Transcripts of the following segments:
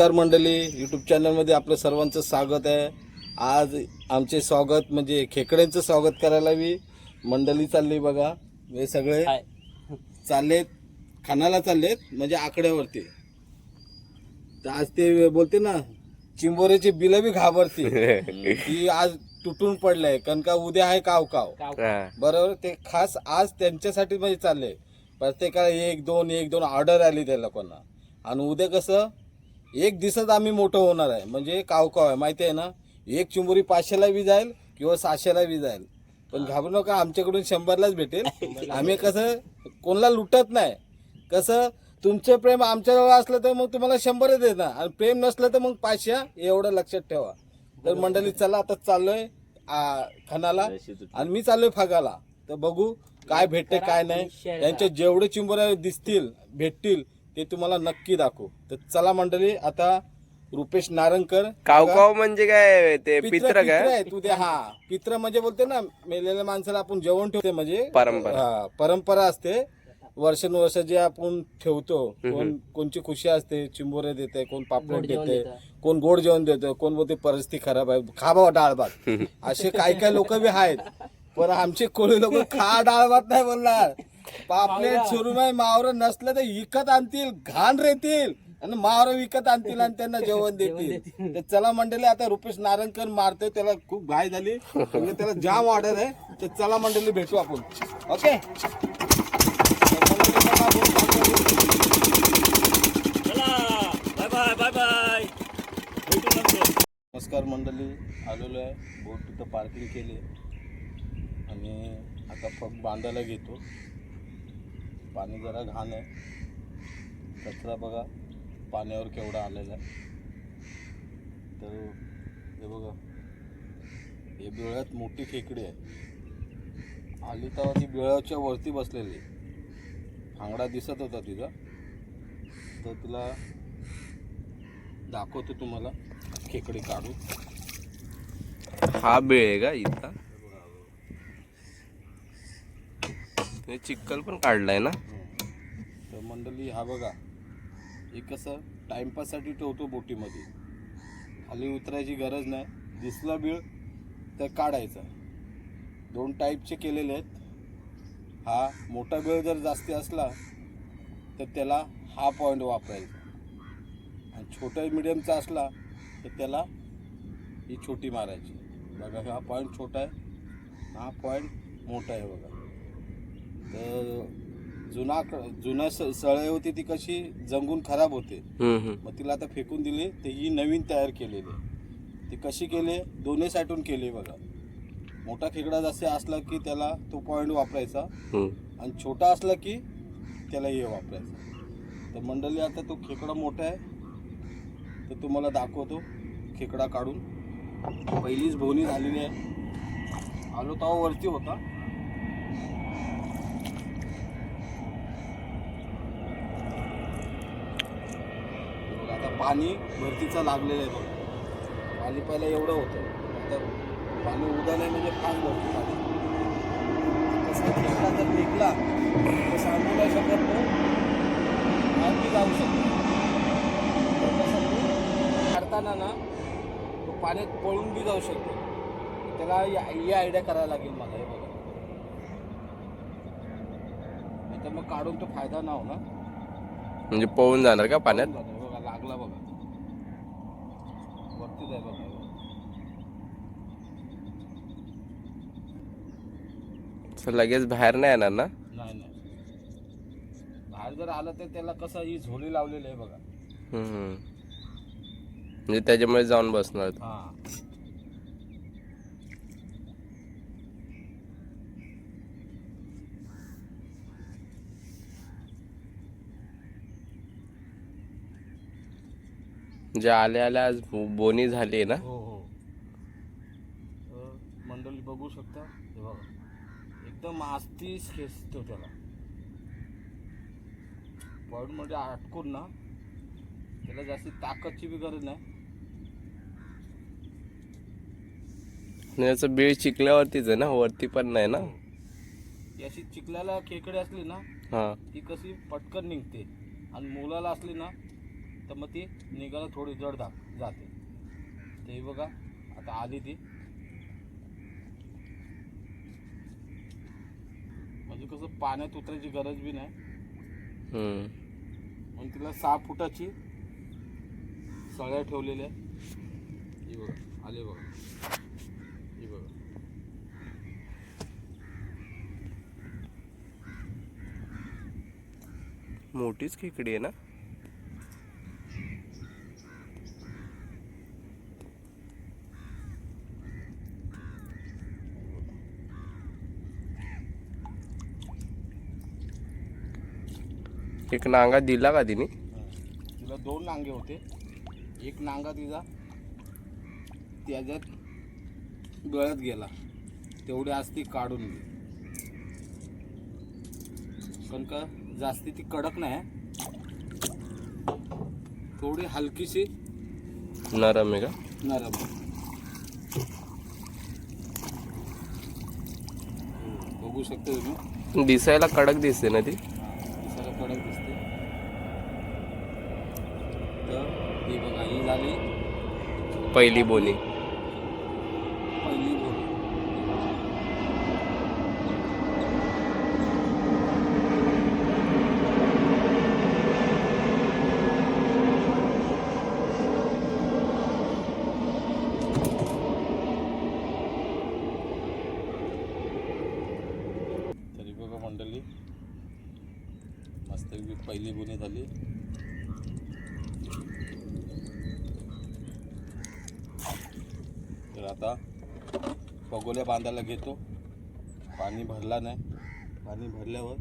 नमस्कार मंडळी. यूट्यूब चॅनलमध्ये आपलं सर्वांचं स्वागत आहे. आज आमचे स्वागत म्हणजे खेकड्यांचं स्वागत करायला मी मंडळी चालली बघा. हे सगळे. चाललेत. खानाला चाललेत म्हणजे आकड्यावरती. तर आज ते बोलते ना चिंबोऱ्याची बिलं बी घाबरते की आज तुटून पडलंय. कारण का उद्या आहे काव काव. बरोबर? ते खास आज त्यांच्यासाठी म्हणजे चालले प्रत्येकाला एक दोन एक दोन ऑर्डर आली त्या लोकांना आणि उद्या कसं? एक दिवसात आम्ही मोठं होणार आहे. म्हणजे काव काव आहे. माहिती आहे ना? एक चिंबोरी पाचशेला बी जाईल किंवा सहाशेला बी जाईल. पण घाबरू नका आमच्याकडून शंभरलाच भेटेल. आम्ही कसं कोणाला लुटत नाही. कसं तुमचं प्रेम आमच्याजवळ असलं तर मग तुम्हाला शंभरच देणार. आणि प्रेम नसलं तर मग पाचशे एवढं लक्षात ठेवा. तर मंडळी चला आता चाललोय आ, खणाला. आणि मी चाललोय फागाला. तर बघू काय भेटते काय नाही. यांचे जेवढे चिंबोऱ्या दिसतील भेटतील ते तुम्हाला नक्की दाखवू. तर चला मंडळी आता रुपेश नारंगकर काव काव म्हणजे काय ते पित्र काय आहे तू ते हा. पित्र म्हणजे बोलते ना मेलेल्या माणसाला आपण जेवण ठेवते म्हणजे परंपरा. हा परंपरा असते. वर्षानुवर्ष जे आपण ठेवतो कोण कोणची खुशी असते चिंबोरे देते कोण पापलेट जेवण देते. कोण गोड जेवण देतं कोण बोलते परिस्थिती खराब आहे खा बाबा डाळ भात असे काही काही लोक बी आहेत. पण आमचे कोळी लोक खा डाळ भात नाही बोलणार. पापलेट सुरुमाई मावर नसलं तर विकत आणतील घाण रेतील. आणि मावर विकत आणतील आणि त्यांना जेवण देतील. तर चला मंडळी आता रुपेश नारंगकर मारतोय त्याला खूप घाय झाली. म्हणजे त्याला जाम ऑर्डर आहे. तर चला मंडळी भेटू आपण. Okay? Bye bye bye bye नमस्कार मंडळी आलेलो आहे. बोट तिथं पार्किंग केली. आणि आता पग बांधायला घेतो. पाणी जरा घाण आहे. कचरा बघा पाण्यावर केवढा आलेला आहे. तर हे बघा हे बिळ्यात मोठी खेकडी आहे. आली तेव्हा ती बिळाच्या वरती बसलेली. फांगडा दिसत होता तिचा. तर तिला दाखवतो तुम्हाला खेकडी काढून. हा बेळ आहे का इथला? ते चिक्कल पण काढलाय ना? तर मंडळी हा बघा. हे कसं टाइमपाससाठी ठेवतो बोटीमध्ये. खाली उतरायची गरज नाही. दिसला बीळ तर काढायचा. दोन टाईपचे केलेले आहेत. हा मोठा बीळ जर जास्ती असला तर त्याला हा पॉईंट वापरायचा. आणि छोटा मिडियमचा असला तर त्याला ही छोटी मारायची. बघा हा पॉईंट छोटा आहे. हा पॉईंट मोठा आहे बघा. तर जुना जुना स- सळई होती ती कशी जंगून खराब होते. मग तिला आता फेकून दिली तर ही नवीन तयार केलेली. ती कशी केली? दोन्ही साईडून केली बघा. मोठा खेकडा जसे असला की त्याला तो पॉईंट वापरायचा. आणि छोटा असला की त्याला हे वापरायचं. तर मंडळी आता तो खेकडा मोठा आहे. तर तुम्हाला दाखवतो खेकडा काढून. पहिलीच भोवणी झालेली आहे. आलो तेव्हा वरती होता. पाणी भरतीचं लागलेलं आहे बघा. पाणी पहिलं एवढं होतं. आता पाणी उदा नाही म्हणजे फास्ट भरती लागली कसं खेकडा जर निघला. तर सांगू नाही शकत तो. आम्ही जाऊ शकतो. तर कसं काढताना ना तो पाण्यात पळून बी जाऊ शकतो. त्याला या- ही आयडिया करायला लागेल मला हे बघा. नाही तर मग काढून तो फायदा ना होणार. म्हणजे पळून जाणार का पाण्यात पळून जातो. हे बघा लागला बघा वरतीच आहे बघा असं लगेच बाहेर नाही येणार ना? नाही नाही. बाहेर जर आलं तर त्याला कसं ही झोळी लावलेली आहे बघा. हम्म. म्हणजे त्याच्यामुळे जाऊन बसणार. हा. म्हणजे आल्या आल्या आज बोनी झाली ना? हो हो. तर मंडळी बघू शकता. हे बघा. एकदम आस्तीच खेचतो त्याला. पॉईंटमध्ये अटकून ना त्याला जास्त ताकदची बी गरज नाही. याचं बीळ चिकल्यावरतीच आहे ना? वरती पण नाही ना? ती अशी चिखलाला खेकडे असली ना हा. ती कशी पटकन निघते. आणि मुलाला असली ना तर मग ती निघायला थोडी जड जाते. ते बघा आता आली ती. म्हणजे कसं पाण्यात उतरायची गरज बी नाही. आणि तिला सहा फुटाची सळ्या ठेवलेल्या ही बघा आले बघा. ही बघा. मोठीच खेकडी आहे ना? एक नांगा दिला का तिने? तिला दोन नांगे होते. एक नांगा तिचा त्याच्यात गळ्यात गेला. तेवढी आज ती काढून घे पण का जास्ती ती कडक नाही थोडी हलकीशी नरम आहे का? नरम. बघू शकतो तुम्ही. दिसायला कडक दिसते ना ती? कडक दिसते तर ही बघा ही झाली. पहिली बोली पहिली बोली तरी बघा मंडळी मस्त पहिली बोनी झाली तर आता पगोल्या बांधायला घेतो. पाणी भरला नाही. पाणी भरल्यावर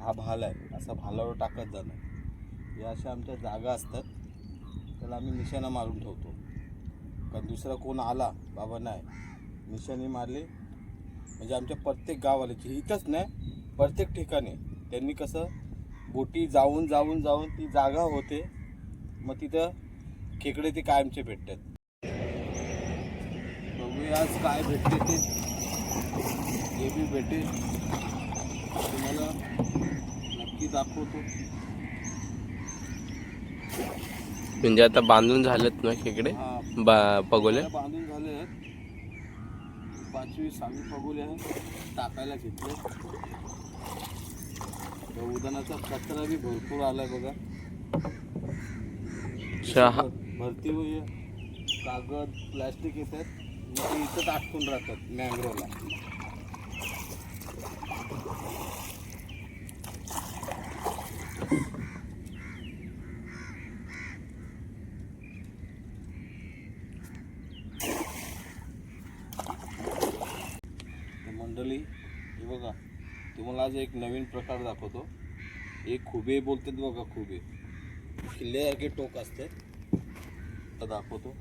हा भाल आहे. असा भालावर टाकत जाणं या अशा आमच्या जागा असतात. त्याला आम्ही निशाणा मारून ठेवतो. कारण दुसरा कोण आला बाबा नाही. निशाणी मारली. म्हणजे आमच्या प्रत्येक गावाल्याची इथंच नाही प्रत्येक ठिकाणी. त्यांनी कसं बोटी जाऊन जाऊन जाऊन ती जागा होते. मग तिथं खेकडे ते कायमचे भेटतात. आज काय भेटते ते? जे बी भेटेल. तुम्हाला नक्की दाखवतो. म्हणजे आता बांधून झालेत ना खेकडे? हा. बा पगोले? बांधून झाले आहेत पाचवी सहावी पगोले आहेत. टाकायला घेतले. तर उदानाचा कचरा बी भरपूर आलाय बघा. चहा भरती होई कागद प्लॅस्टिक येतात. ते इथंच अटकून राहतात मँग्रोला मंडळी हे बघा तुम्हाला आज एक नवीन प्रकार दाखवतो. एक खुबे बोलतात बघा खुबे. किल्ल्यासारखे टोक असते तर दाखवतो.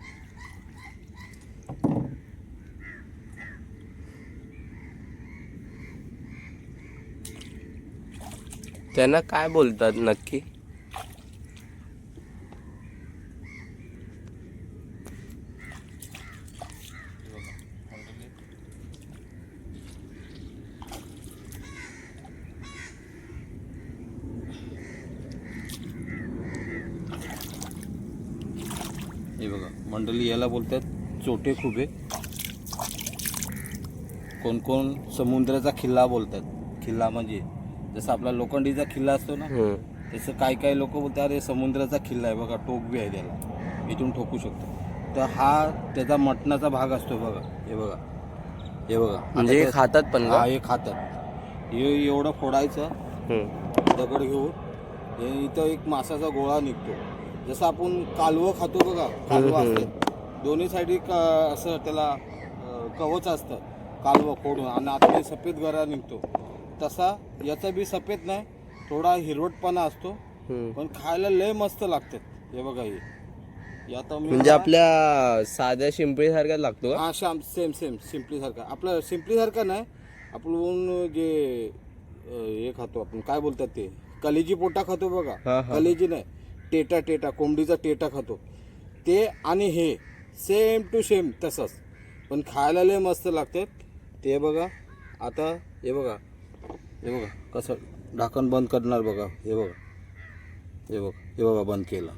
त्यांना काय बोलतात नक्की? हे बघा मंडळी याला बोलतात चोटे खुबे. कोण कोण समुद्राचा खिल्ला बोलतात. खिल्ला म्हणजे? जसं आपला लोखंडीचा खिल्ला असतो ना. तसं काही काही लोक बोलतात अरे समुद्राचा खिल्ला आहे बघा टोक बी आहे त्याला. इथून ठोकू शकतो. तर हा त्याचा मटणाचा भाग असतो बघा हे बघा हे बघा. म्हणजे हे खातात पण हा हे खातात हे एवढं फोडायचं. दगड घेऊन हे इथं एक मासाचा गोळा निघतो. जसं आपण कालवं खातो बघा कालवं असते. दोन्ही साईडी असं त्याला कवच असतं कालवं फोडून. आणि आतमध्ये सफेद गरा निघतो. तसा याचा बी सफेद नाही थोडा हिरवटपणा असतो. पण खायला लय मस्त लागतात. हे बघा हे. आता मी म्हणजे आपल्या साध्या शिंपळी सारख्या लागतो हा शाम सेम सेम सिम्पली सारखा. आपलं सिम्पली सारखा नाही आपण जे अं, हे खातो आपण. काय बोलतात ते? कलेजी पोटा खातो बघा. हा. कलेजी नाही. टेटा टेटा कोंबडीचा टेटा खातो. ते आणि हे सेम टू सेम तसंच. पण खायला लय मस्त लागतात. ते बघा. आता हे बघा. हे बघा कसं ढाकण बंद करणार बघा हे बघा. हे बघा हे बघा बंद केलं.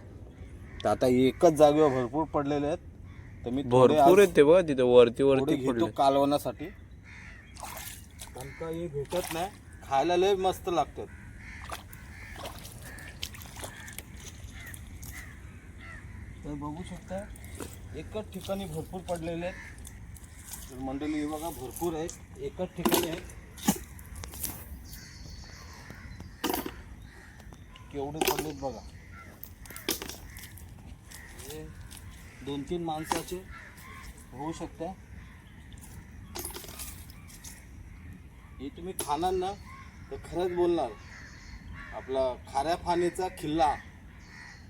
तर आता एकच जागेवर भरपूर पडलेले आहेत. तर मी भरपूर आज- येते बघ तिथे वरती वरती घेतो कालवण्यासाठी कारण का हे भेटत नाही. खायला लय मस्त लागतात. तर बघू शकता एकच ठिकाणी भरपूर पडलेले आहेत. तर मंडळी हे बघा भरपूर आहेत. एकच ठिकाणी आहेत. केवढे पडलेत बघा. हे दोन तीन माणसाचे होऊ शकते. हे तुम्ही खाणार ना तर खरंच बोलणार. आपला खाऱ्या पाण्याचा खिल्ला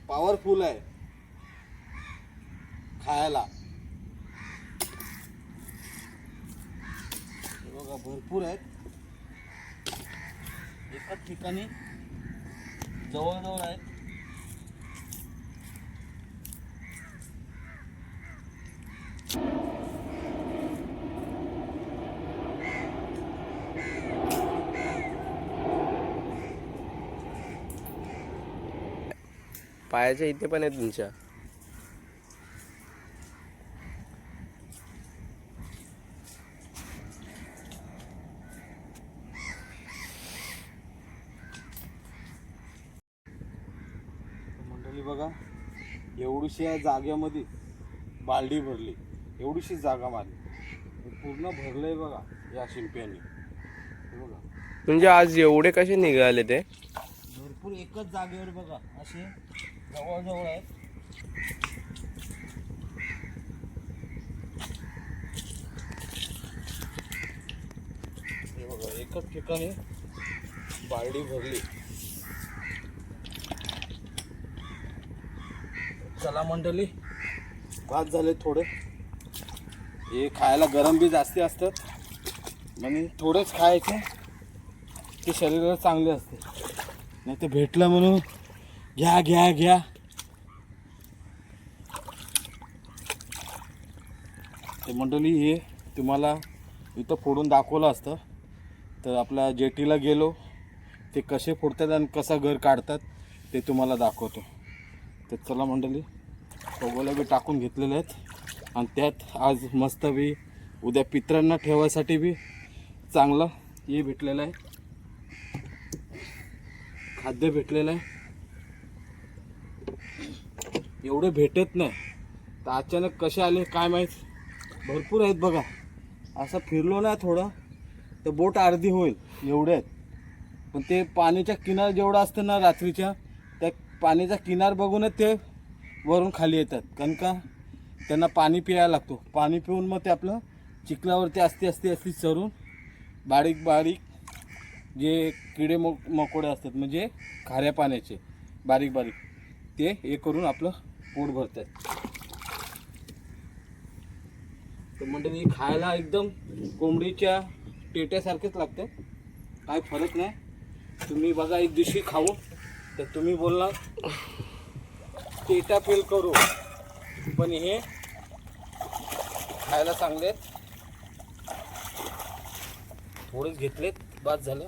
पॉवरफुल आहे. खायला. हे बघा भरपूर आहेत. एकाच ठिकाणी जवळजवळ आहेत पायाच्या इथे पण आहे तुमच्या तर मंडळी बघा या जागेमध्ये बालडी भरली एवढीशी जागा मारली. पूर्ण भरलंय बघा या शिंप्याने बघा. म्हणजे आज एवढे कसे निघाले ते? भरपूर एकच जागेवर बघा असे जवळजवळ आहेत. हे बघा एकच ठिकाणी बालडी भरली. चला मंडळी. भात झाले थोडे. हे खायला गरम बी जास्ती असतात. म्हणजे थोडेच खायचे. ते शरीराला चांगले असते. नाही ते भेटलं म्हणून घ्या घ्या घ्या. ते मंडळी हे तुम्हाला इथं फोडून दाखवलं असतं. तर आपल्या जेटीला गेलो. ते कसे फोडतात आणि कसा घर काढतात ते तुम्हाला दाखवतो. तर चला मंडळी पगोला बी टाकून घेतलेले आहेत. आणि त्यात आज मस्त बी उद्या पित्रांना ठेवायसाठी बी चांगलं हे भेटलेलं आहे. खाद्य भेटलेलं आहे. एवढे भेटत नाही. तर अचानक कसे आले काय माहीत? भरपूर आहेत बघा. असं फिरलो ना थोडं तर बोट अर्धी होईल एवढे आहेत. पण ते पाण्याच्या किनार जेवढं असतं ना रात्रीच्या त्या पाण्याचा किनार बघूनच ते वरून खाली येतात. कारण का? त्यांना पाणी प्यायला लागतो. पाणी पिऊन मग ते आपलं चिखलावरती असते असते असते चरून बारीक बारीक जे किडे मो मकोडे असतात म्हणजे खाऱ्या पाण्याचे बारीक बारीक ते हे करून आपलं पोट भरतात. तर मंडळी खायला एकदम कोंबडीच्या टेट्यासारखेच लागतं. काय फरक नाही. तुम्ही बघा एक दिवशी खाऊ तर तुम्ही बोलला टेटा फेल करू. पण हे खायला चांगले आहेत थोडेच घेतलेत बाद झालं.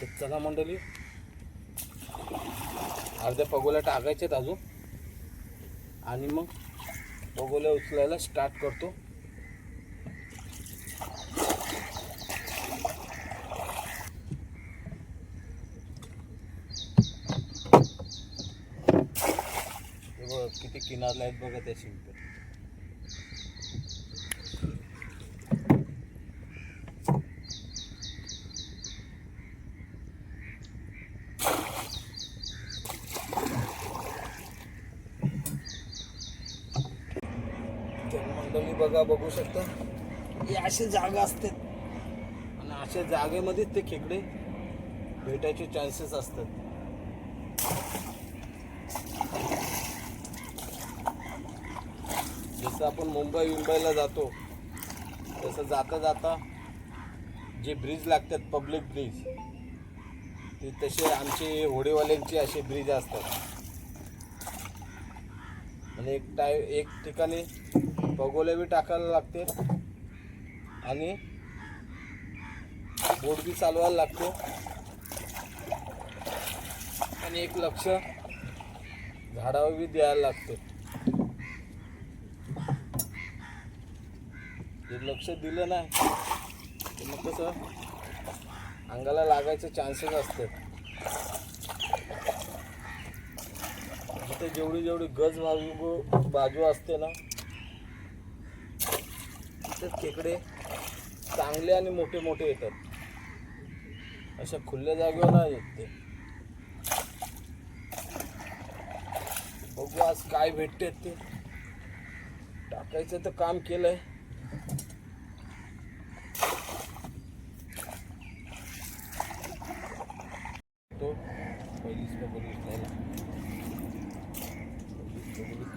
तर चला मंडळी अर्ध्या पगोल्या टाकायच्यात अजून. आणि मग पगोल्या उचलायला स्टार्ट करतो. ते किनारला आहेत बघा त्या शिंपे. तर मंडळी बघा बघू शकता. हे असे जागा असतात. आणि अशा जागेमध्येच ते खेकडे भेटायचे चान्सेस असतात. जसं आपण मुंबई मुंबईला जातो. तसं जाता जाता जे ब्रिज लागतात पब्लिक ब्रिज ते तसे आमचे होडेवाल्यांचे असे ब्रिज असतात. आणि एक टाय एक ठिकाणी पगोले बी टाकायला लागते आणि बोट बी चालवायला लागतो. आणि एक लक्ष झाडावर बी द्यायला लागते जर लक्ष दिलं नाही तर मग कसं? अंगाला लागायचे चान्सेस असते जिथे जेवढी जेवढी गज बाजू बाजू असते ना तिथे खेकडे चांगले आणि मोठे मोठे येतात. अशा खुल्या जागेवर नाही येत ते. बघू आज काय भेटते ते. टाकायचं तर काम केलंय तो पहिलीच बघून उचलायला पहिलीच बघून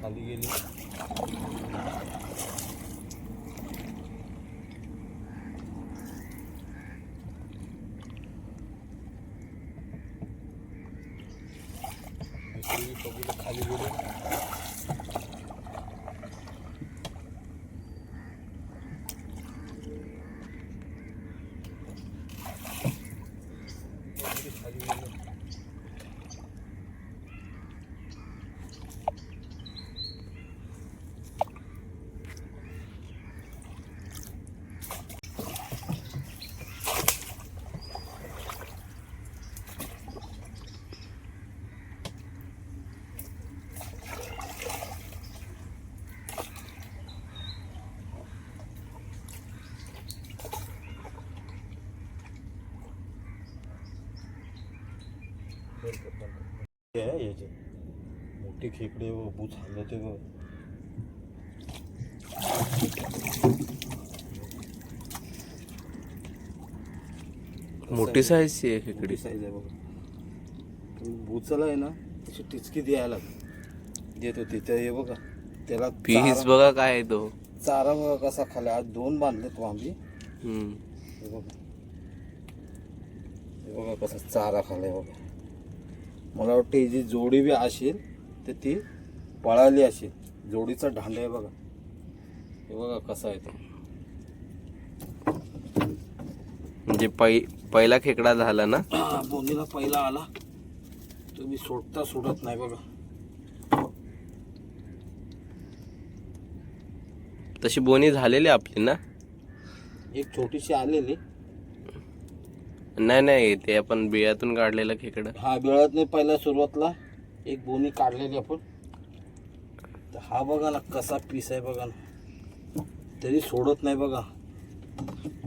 खाली गेली दुसरी बघून खाली गेली बघून खाली गेली हे आहे याचे मोठी खेकडे व बूच हलवते व मोठी साईजची आहे खेकडी. साईज आहे बघा. बुचाला आहे ना त्याची टिचकी द्यायला देत होती. तर हे बघा त्याला पीस चारा- बघा काय आहे तो. चारा बघा कसा खाला आज दोन बांधलेत वांबी हम्म. हे बघा. हे बघा कसा चारा खालाय बघा. मला वाटतं ही जी जोडी बी असेल तर ती पळाली असेल जोडीचा ढांडा आहे बघा. हे बघा कसा आहे तो. म्हणजे पै पहिला खेकडा झाला ना? हा, बोनीला पहिला आला. तो मी सोडता सोडत नाही बघा. तशी बोनी झालेली आपली ना? एक छोटीशी आलेली. नाही नाही ते आपण बियातून काढलेलं खेकडं. हा बिळत नाही पहिल्या सुरुवातला. एक बोनी काढलेली आपण. तर हा बघा ना कसा पीस आहे बघा ना. तरी सोडत नाही बघा.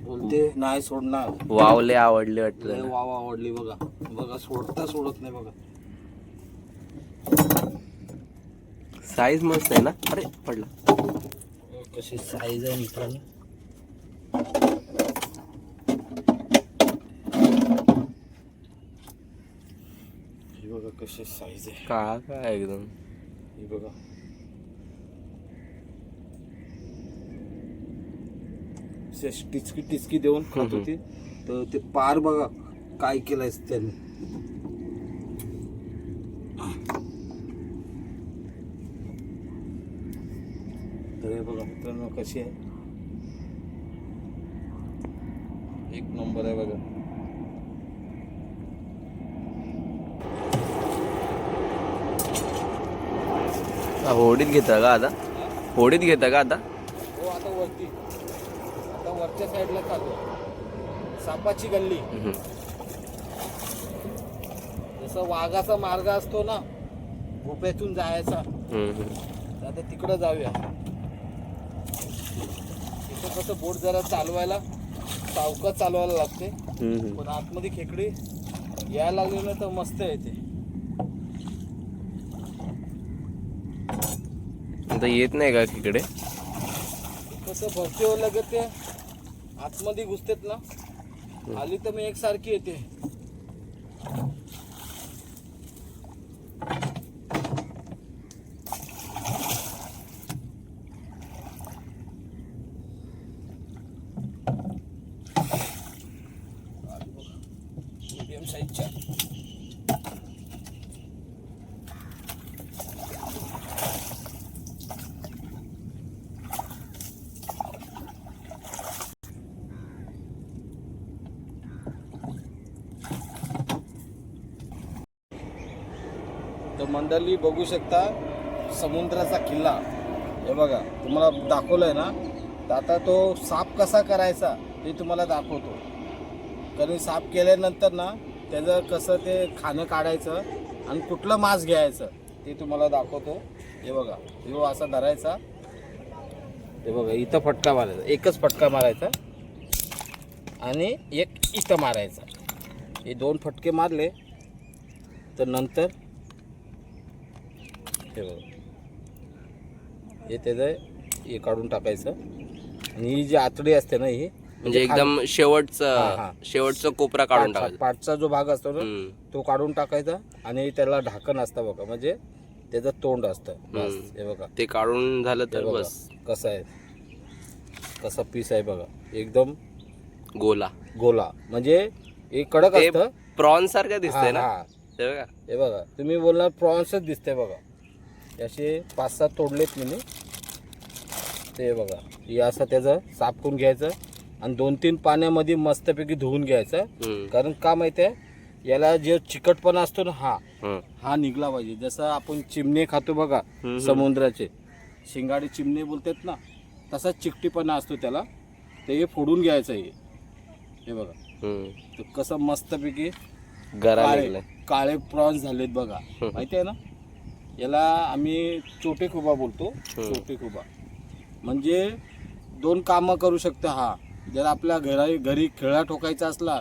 बोलते नाही सोडणार. वावले आवडले वाटतं वाव आवडली बघा. बघा सोडता सोडत नाही बघा. साईज मस्त आहे ना? अरे पडला. कशी साईज आहे मित्रांनो ही बघा कशी साईज आहे काळा काय एकदम ही बघा टिचकी टिचकी देऊन खात. होती तर ते पार बघा काय केलंय त्यांनी तर हे बघा मित्रांनो कशी आहे एक नंबर आहे बघा हा, होडीत घेता का आता? होडीत घेता का आता? हो आता वरती. आता वरच्या साईडला चालू सापाची गल्ली. जसं वाघाचा मार्ग असतो ना भोप्यातून जायचा. तर आता तिकडं जाऊया. तिथं कसं बोट जरा चालवायला सावकाश चालवायला लागते. पण आतमध्ये खेकडी यायला लागली ना तर मस्त येते आता येत नाही का खेकडे कसं भरतीवर लगत ते आतमध्ये घुसतेत ना. आली तर मी एकसारखी येते मीडियम साईजच्या तर मंडळी बघू शकता समुद्राचा किल्ला. हे बघा तुम्हाला दाखवलंय ना? तर आता तो साफ कसा करायचा ते तुम्हाला दाखवतो. कारण साफ केल्यानंतर ना त्याचं कसं ते खाणं काढायचं आणि कुठलं मांस घ्यायचं ते तुम्हाला दाखवतो. हे बघा हिव असा धरायचा. हे बघा इथं फटका मारायचा एकच फटका मारायचा आणि एक इथं मारायचा. हे दोन फटके मारले तर नंतर हे बघा. हे त्याचं हे काढून टाकायचं. आणि ही जी आतडी असते ना ही म्हणजे एकदम शेवटचं. शेवटचा कोपरा काढून टाकायचा. पाठचा जो भाग असतो ना. तो काढून टाकायचा आणि त्याला ढाकण असतं बघा. म्हणजे त्याचं तोंड असतं. हे बघा. ते काढून झालं तर बस. कसं आहे? कसा पीस आहे बघा. एकदम गोला. गोला. म्हणजे हे कडक असतं. प्रॉन सारखं दिसतंय ना? हा. ते बघा. तुम्ही बोलणार प्रॉन्सच दिसते बघा. असे पाच सात तोडलेत मी ते बघा हे असं त्याचं साफ करून घ्यायचं आणि दोन तीन पाण्यामध्ये मस्तपैकी धुवून घ्यायचं. कारण का माहिती आहे याला जे चिकटपणा असतो ना हा. हा निघला पाहिजे. जसं आपण चिमणे खातो बघा. समुद्राचे. शिंगाडे चिमणे बोलतात ना तसाच चिकटीपणा असतो त्याला. ते फोडून घ्यायचं हे. हे बघा. कसं मस्तपैकी काळे काळे प्रॉन्स झालेत बघा. माहिती आहे ना? याला आम्ही चोटे खुबा बोलतो. हम्म. चोटे खुबा. म्हणजे दोन कामं करू शकतं हा. जर आपल्या घरा घरी खेळा ठोकायचा असला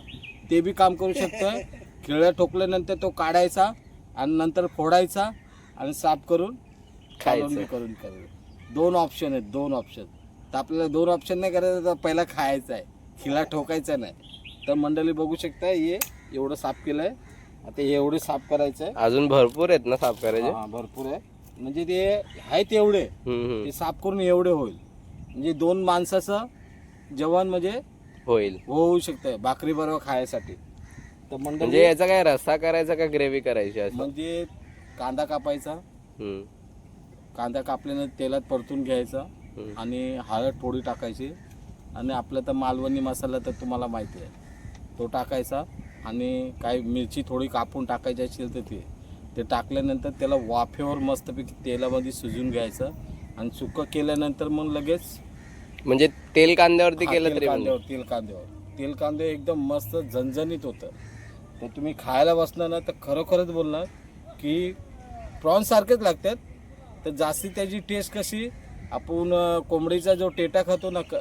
ते बी काम करू शकतं. खेळा ठोकल्यानंतर तो काढायचा आणि नंतर फोडायचा आणि साफ करून खायचं. करून करून दोन ऑप्शन आहेत दोन ऑप्शन तर आपल्याला दोन ऑप्शन नाही करायचं तर पहिला खायचा आहे. खिळा ठोकायचा नाही. तर मंडळी बघू शकता हे एवढं साफ केलं आहे आता एवढे साफ करायचं आहे अजून भरपूर आहेत ना साफ करायचे? हा, भरपूर आहे. म्हणजे ते आहेत एवढे. हम्म, हम्म. ते साफ करून एवढे होईल. म्हणजे दोन माणसाचं जेवण म्हणजे होईल. होऊ शकतं भाकरी बरोबर खायसाठी. तर म्हणजे मंडळी याचा काय रस्सा करायचा का ग्रेव्ही करायची असं? म्हणजे कांदा कापायचा. हम्म. कांदा कापल्यानंतर तेलात परतून घ्यायचा हम्म. आणि हळद पोळी टाकायची. आणि आपलं तर मालवणी मसाला तर तुम्हाला माहिती आहे. तो टाकायचा. आणि काही मिरची थोडी कापून टाकायची असेल तर ते. ते टाकल्यानंतर त्याला वाफेवर मस्तपैकी तेलामध्ये शिजून घ्यायचं. आणि सुकं केल्यानंतर मग लगेच म्हणजे तेल कांद्यावरती हा, केलं तेल तरी कांद्यावर तेल कांद्यावर. तेल कांदे एकदम मस्त झणझणीत होतं. तर तुम्ही खायला बसणार ना तर खरोखरच बोलणार की प्रॉन्स सारखेच लागतात. तर जास्ती त्याची टेस्ट कशी? आपण अं, कोंबडीचा जो टेटा खातो ना क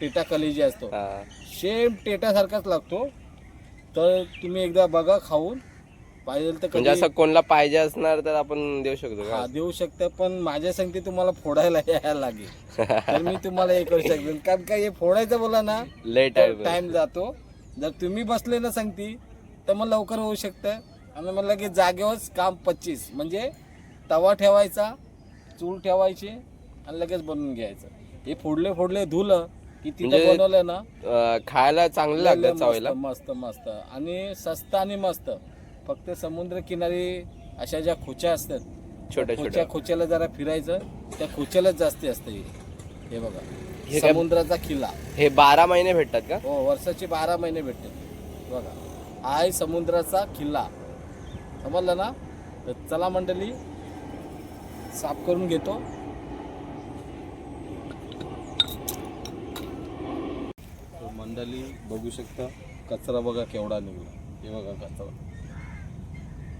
टेटा कलेजी असतो. हा. सेम टेटासारखाच लागतो. तर तुम्ही एकदा बघा खाऊन. पाहिजे तर म्हणजे कधी असं कोणाला पाहिजे असणार तर आपण देऊ शकतो हा का देऊ शकता पण माझ्या सांगते तुम्हाला फोडायला यायला लागेल. तर मी तुम्हाला हे करू शकेन कारण का हे फोडायचं बोला ना लेट आहे टाइम जातो. जर तुम्ही बसले ना सांगती तर मग लवकर होऊ शकतं. आणि मग लगेच जागेवरच काम पच्चीस. म्हणजे तवा ठेवायचा चूल ठेवायची आणि लगेच बनवून घ्यायचं. हे फोडले फोडले धुलं की तिथं म्हणजे बनवलं ना? अं, खायला चांगलं लागतं मस्त चावायला मस्त मस्त आणि स्वस्त आणि मस्त. फक्त समुद्र किनारी अशा ज्या खोच्या असतात छोट्या खोच्या छोट्या खोच्याला जरा फिरायचं त्या खोच्यालाच जास्ती असतं हे. हे बघा हे काय- समुद्राचा किल्ला. हे बारा महिने भेटतात का? हो वर्षाचे बारा महिने भेटते बघा हा आहे समुद्राचा किल्ला. समजलं ना? तर चला मंडळी साफ करून घेतो तर मंडळी बघू शकता कचरा बघा केवढा निघला हे बघा कचरा.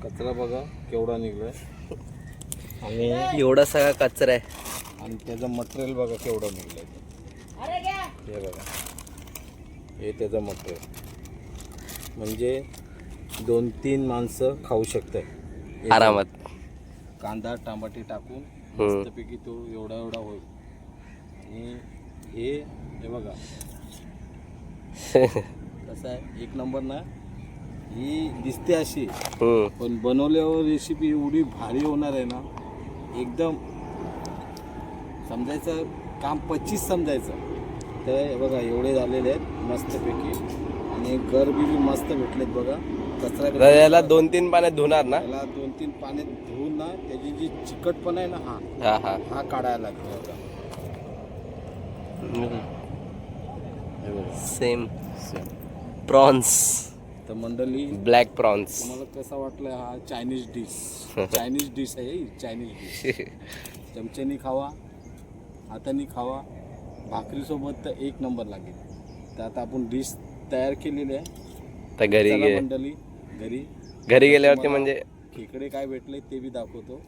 कचरा बघा केवढा निघलाय. आणि एवढा सगळा कचरा आहे. आणि त्याचं मटेरियल बघा केवढं निघलंय. हे बघा. हे त्याचं मटेरियल म्हणजे दोन तीन माणसं खाऊ शकतात आरामात. कांदा टमाटे टाकून. मस्तपैकी तो एवढा एवढा होईल. आणि हे हे बघा. कसं आहे एक नंबर ना ही दिसते अशी. हम्म. पण बनवल्यावर रेसिपी एवढी भारी होणार आहे ना एकदम समजायचं काम पच्चीस समजायचं. तर हे बघा एवढे झालेले आहेत मस्तपैकी. आणि गरबी बी मस्त भेटलेत बघा. कचरा तर याला दोन तीन पाण्यात धुणार ना? त्याला दोन तीन पाण्यात धुवून ना त्याची जी चिकटपणा आहे ना हा हा हा. हा काढायला लागतो बघा. हे बघा सेम. प्रॉन्स तर मंडळी ब्लॅक प्रॉन्स तुम्हाला कसा वाटला हा चायनीज डिश चायनीज डिश आहे ही, चायनीज डिश चमच्यानी खावा हाताने खावा भाकरीसोबत तर एक नंबर लागेल. तर आता आपण डिश तयार केलेली आहे. तर घरी गे मंडळी घरी. घरी गेल्यावरती तुम्हाला म्हणजे खेकडे काय भेटले ते बी दाखवतो.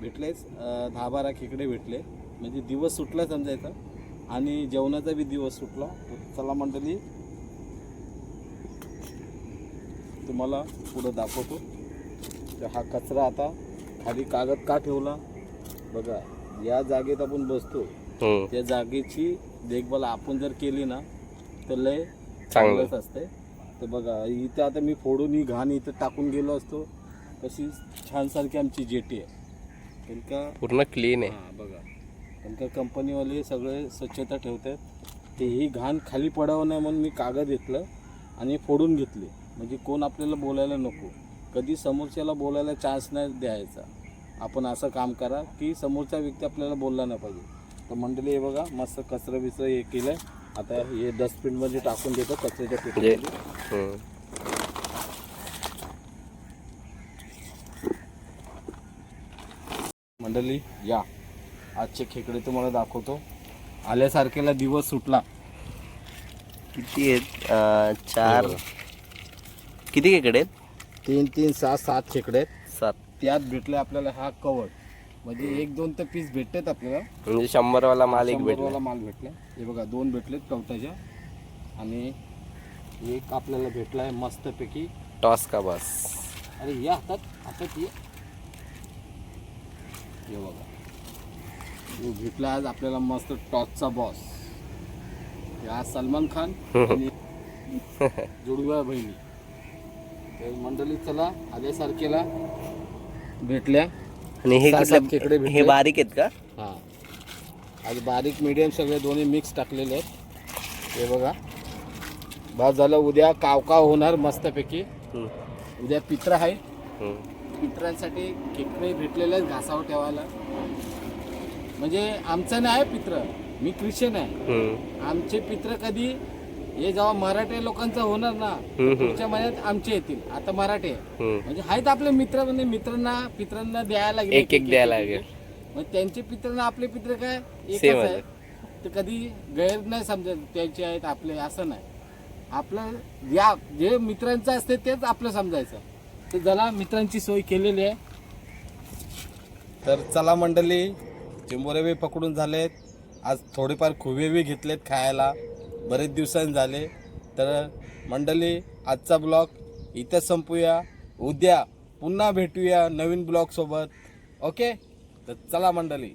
भेटलेच अं, दहा बारा खेकडे भेटले. म्हणजे दिवस सुटला समजायचा. आणि जेवणाचा बी दिवस सुटला. चला मंडळी तुम्हाला पुढं दाखवतो. तर हा कचरा आता खाली कागद का ठेवला? बघा या जागेत आपण बसतो. हम्म, त्या जागेची देखभाल आपण जर केली ना तर लय चांगलं. चांगलंच असते तर बघा इथं आता मी फोडून ही घाण इथं टाकून गेलो असतो. कशी छानसारखी आमची जेटी आहे. पूर्ण क्लीन आहे. हां बघा. कारण का कंपनीवाले सगळे स्वच्छता ठेवतात. ते ही घाण खाली पडावं नाही म्हणून मी कागद घेतलं आणि फोडून घेतले. म्हणजे कोण आपल्याला बोलायला नको. कधी समोरच्याला बोलायला चान्स नाही द्यायचा. आपण असं काम करा की समोरचा व्यक्ती आपल्याला बोलला नाही पाहिजे. तर मंडळी हे बघा मस्त कचरा बिचरं हे केलं आता हे डस्टबिनमध्ये टाकून देतो कचऱ्याच्या म्हणजे पेटीमध्ये हम्म. मंडळी या. आजचे खेकडे तुम्हाला दाखवतो. आल्यासारखेला दिवस सुटला. किती आहेत? अं, चार. किती खेकडे आहेत? तीन तीन सहा सात खेकडे आहेत. सात. त्यात भेटले आपल्याला हा कवड. म्हणजे एक दोन तर पीस भेटतात आपल्याला. म्हणजे शंभरवाला माल एक शंभरवाला भेटला माल भेटला. हे बघा दोन भेटलेत कवटाच्या. आणि एक आपल्याला भेटला आहे मस्तपैकी. टॉस का बस? अरे या हातात हातात ये. हे बघा. भेटला आज आपल्याला मस्त टॉसचा बॉस या सलमान खान आणि जुडव्या बहिणी. तर मंडळी चला आल्यासारखेला भेटल्या. आणि हे खेकडे. हे बारीक आहेत का? हां. आज बारीक मीडियम सगळे दोन्ही मिक्स टाकलेले आहेत. हे बघा. बस झालं उद्या कावकाव होणार मस्तपैकी. उद्या पित्र आहे. पित्रांसाठी खेकडे भेटलेले आहेत घासावर ठेवायला. म्हणजे आमचं नाही आहे पित्र. मी ख्रिश्चन आहे. आमचे पित्र कधी हे जेव्हा मराठी लोकांचं होणार ना. पुढच्या महिन्यात आमचे येतील. आता मराठी. म्हणजे आहेत आपले मित्र म्हणजे मित्रांना पित्रांना द्यायला लागेल. एक एक द्यायला लागेल. मग त्यांचे पित्र आपले पित्र काय? एकच आहे. तर कधी गैर नाही समजत त्यांचे आहेत आपले असं नाही. आपलं या जे मित्रांचं असते तेच आपलं समजायचं. तर जला मित्रांची सोय केलेली आहे. तर चला मंडळी चिंबोरे बी पकडून झालेत. आज थोडेफार खुबेबी घेतलेत खायला. बरेच दिवसांनी झाले. तर मंडळी आजचा ब्लॉग इथं संपूया. उद्या पुन्हा भेटूया नवीन ब्लॉगसोबत. ओके? तर चला मंडळी.